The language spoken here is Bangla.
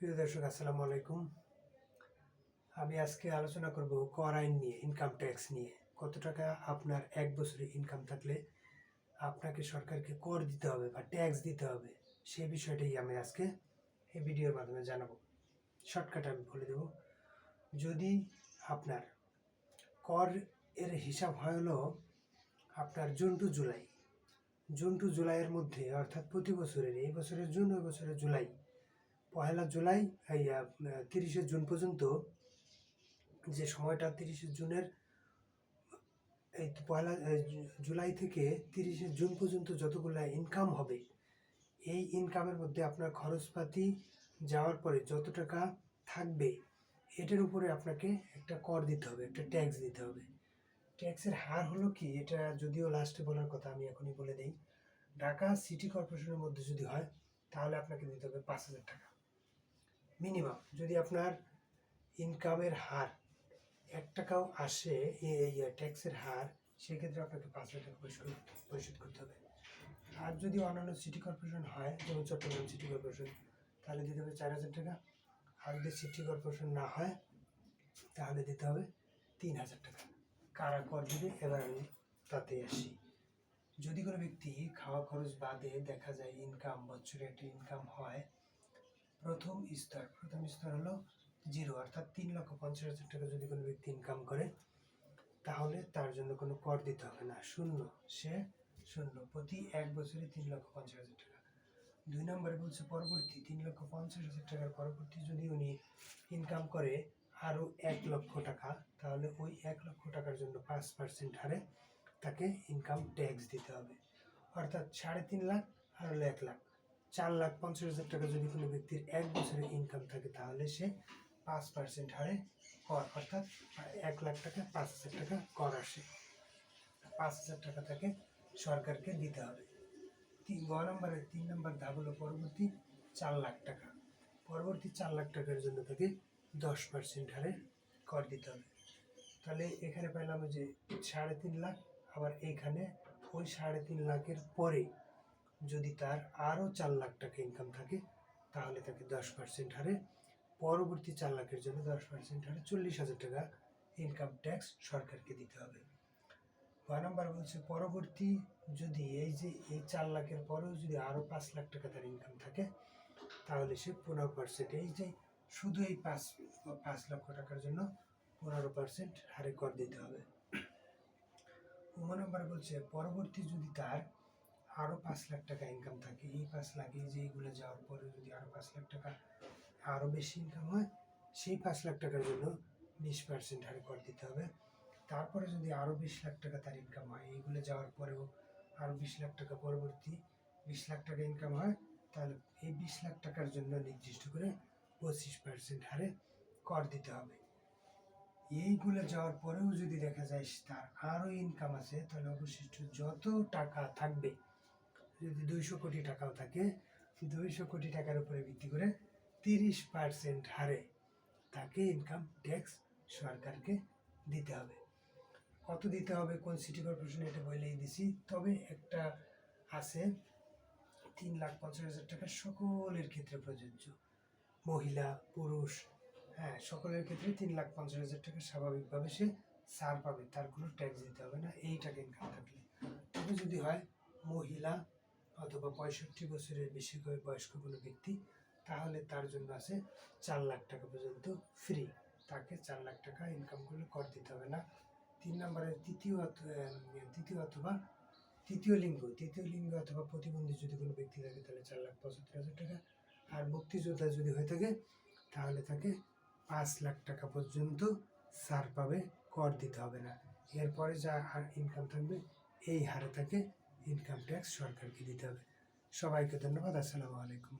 প্রিয় দর্শক, আসসালামু আলাইকুম। আমি আজকে আলোচনা করব কর আইন নিয়ে ইনকাম ট্যাক্স নিয়ে। কত টাকা আপনার এক বছরে ইনকাম থাকলে আপনাকে সরকারকে কর দিতে হবে বা ট্যাক্স দিতে হবে সেই বিষয়টাই আমি আজকে এই ভিডিওর মাধ্যমে জানাব। শর্টকাট আমি বলে দেব। যদি আপনার কর এর হিসাব হলো আপনার June to July. June to জুলাইয়ের মধ্যে, অর্থাৎ প্রতি বছরের, এই বছরের জুন, ওই বছরের জুলাই পহেলা জুলাই তিরিশে জুন পর্যন্ত যে সময়টা তিরিশে জুনের, এই পয়লা জুলাই থেকে তিরিশে জুন পর্যন্ত যতগুলো ইনকাম হবে, এই ইনকামের মধ্যে আপনার খরচপাতি যাওয়ার পরে যত টাকা থাকবে, এটার উপরে আপনাকে একটা কর দিতে হবে, একটা ট্যাক্স দিতে হবে। ট্যাক্সের হার হলো কি, এটা যদিও লাস্টে বলার কথা আমি এখনই বলে দিই, ঢাকা সিটি কর্পোরেশনের মধ্যে যদি হয়, তাহলে আপনাকে দিতে হবে পাঁচ হাজার টাকা। মিনিমাম যদি আপনার ইনকামের হার এক টাকাও আসে এই ট্যাক্সের হার, সেক্ষেত্রে আপনাকে পাঁচ হাজার টাকা পরিশোধ পরিশোধ করতে হবে। আর যদি অন্যান্য সিটি কর্পোরেশন হয়, যেমন চট্টগ্রাম সিটি কর্পোরেশন তাহলে দিতে হবে চার হাজার টাকা। আর যদি সিটি কর্পোরেশন না হয়, তাহলে দিতে হবে তিন হাজার টাকা। কারা কর দিবে, এবার আমি তাতে আসি। যদি কোনো ব্যক্তি খাওয়া খরচ বাদে দেখা যায় ইনকাম বছরে একটা ইনকাম হয় প্রথম স্তর প্রথম স্তর হলো জিরো, অর্থাৎ তিন লক্ষ পঞ্চাশ হাজার টাকা যদি কোনো ব্যক্তি ইনকাম করে, তাহলে তার জন্য কোনো কর দিতে হবে না। শূন্য, সে শূন্য, প্রতি এক বছরে তিন লক্ষ পঞ্চাশ হাজার টাকা। দুই নম্বরে বলছে পরবর্তী, তিন লক্ষ পঞ্চাশ হাজার টাকার পরবর্তী যদি উনি ইনকাম করে আরও এক লক্ষ টাকা, তাহলে ওই এক লক্ষ টাকার জন্য পাঁচ পার্সেন্ট হারে তাকে ইনকাম ট্যাক্স দিতে হবে। অর্থাৎ সাড়ে তিন লাখ আর এক লাখ। চার লাখ পঞ্চাশ হাজার টাকা যদি কোনো ব্যক্তির এক বছরে ইনকাম থাকে, তাহলে সে পাঁচ পার্সেন্ট হারে কর, অর্থাৎ এক লাখ টাকা, পাঁচ হাজার টাকা কর আসে। পাঁচ হাজার টাকা তাকে সরকারকে দিতে হবে। তিন, গ নম্বরের, তিন নম্বর ধাপ হলো পরবর্তী চার লাখ টাকা। পরবর্তী চার লাখ টাকার জন্য তাকে দশ পার্সেন্ট হারে কর দিতে হবে। তাহলে এখানে পেলাম যে সাড়ে তিন লাখ, আবার এইখানে ওই সাড়ে তিন লাখের পরে যদি তার আরও চার লাখ টাকা ইনকাম থাকে, তাহলে তাকে দশ পার্সেন্ট হারে, পরবর্তী চার লাখের জন্য দশ পার্সেন্ট হারে চল্লিশ হাজার টাকা ইনকাম ট্যাক্স সরকারকে দিতে হবে। গ নাম্বার বলছে, পরবর্তী যদি এই যে এই চার লাখের পরেও যদি আরও পাঁচ লাখ টাকা তার ইনকাম থাকে, তাহলে সে পনেরো পার্সেন্ট এই যে শুধু এই পাঁচ পাঁচ লক্ষ টাকার জন্য পনেরো পার্সেন্ট হারে কর দিতে হবে। উম নম্বর বলছে, পরবর্তী যদি তার আরও পাঁচ লাখ টাকা ইনকাম থাকে। এই পাঁচ লাখ, এই যে এইগুলো যাওয়ার পরে যদি আরও পাঁচ লাখ টাকা আরও বেশি ইনকাম হয়, সেই পাঁচ লাখ টাকার জন্য বিশ পার্সেন্ট হারে কর দিতে হবে। তারপরে যদি আরও বিশ লাখ টাকা তার ইনকাম হয়, এইগুলো যাওয়ার পরেও আরও বিশ লাখ টাকা পরবর্তী বিশ লাখ টাকা ইনকাম হয়, তাহলে এই বিশ লাখ টাকার জন্য নির্দিষ্ট করে পঁচিশ পার্সেন্ট হারে কর দিতে হবে। এইগুলো যাওয়ার পরেও যদি দেখা যায় তার আরও ইনকাম আছে, তাহলে অবশিষ্ট যত টাকা থাকবে যদি দুইশো কোটি টাকাও থাকে দুইশো কোটি টাকার উপরে ভিত্তি করে তিরিশ পার্সেন্ট হারে তাকে ইনকাম ট্যাক্স সরকারকে দিতে হবে। কত দিতে হবে, কোন সিটি কর্পোরেশন এটা বলেই দিছি। তবে একটা আছে, তিন লাখ পঞ্চাশ হাজার টাকা সকলের ক্ষেত্রে প্রযোজ্য। মহিলা, পুরুষ হ্যাঁ সকলের ক্ষেত্রে তিন লাখ পঞ্চাশ হাজার টাকা স্বাভাবিকভাবে সে ছাড় পাবে, তার কোনো ট্যাক্স দিতে হবে না এই টাকা ইনকাম থাকলে তবে যদি হয় মহিলা অথবা পঁয়ষট্টি বছরের বেশি করে বয়স্ক কোনো ব্যক্তি, তাহলে তার জন্য আছে চার লাখ টাকা পর্যন্ত ফ্রি তাকে চার লাখ টাকা ইনকাম করলে কর দিতে হবে না। তিন নম্বরে তৃতীয় তৃতীয় অথবা তৃতীয় লিঙ্গ তৃতীয় লিঙ্গ অথবা প্রতিবন্ধী যদি কোনো ব্যক্তি থাকে, তাহলে চার লাখ পঁচাত্তর হাজার টাকা। আর মুক্তিযোদ্ধা যদি হয়ে থাকে, তাহলে তাকে পাঁচ লাখ টাকা পর্যন্ত ছাড় পাবে, কর দিতে হবে না। এরপরে যা ইনকাম থাকবে, এই হারে তাকে ইনকাম ট্যাক্স সরকারকে দিতে হবে। সবাইকে ধন্যবাদ। আসসালামু আলাইকুম।